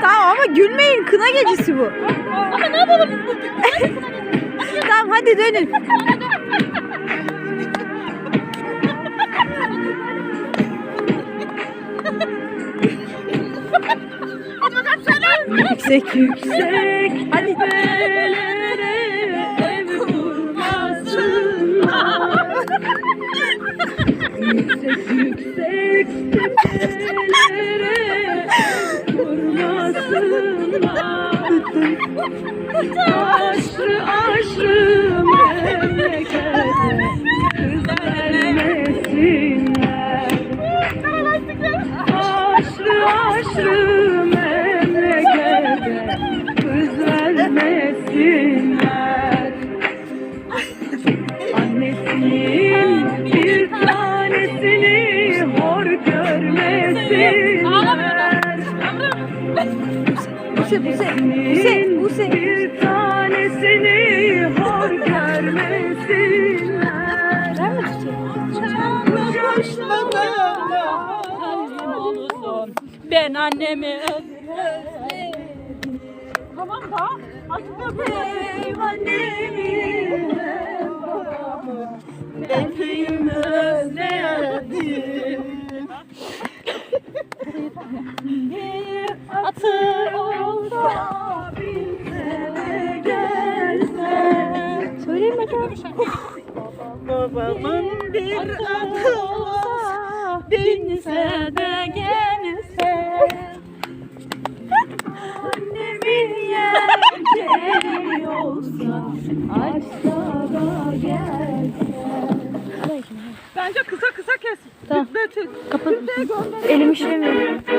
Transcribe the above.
tamam ama gülmeyin. Kına gecesi bu. Ama ne yapalım? Tamam hadi dönün. yüksek yüksek. Hadi. Yüksek yüksek tepelere vurmasınlar. Aşrı aşrı memlekete. Aşrı aşrı memlekete kız vermesinler. Annesinin görmesinler. Buse, Buse, Buse, Buse. Bir tanesini hor görmesinler. Ver mi olsun. Ben annemi. Tamam da. Hem annemi hem babamı Bir atı olsa bize de gelse. Söyleyin bakalım. Babamın bir atı olsa binse de gelse. Annemin yelkeni olsa açsa da gelse. Bence kısa kısa kes. Tamam. Kapat. Elim işlemiyor.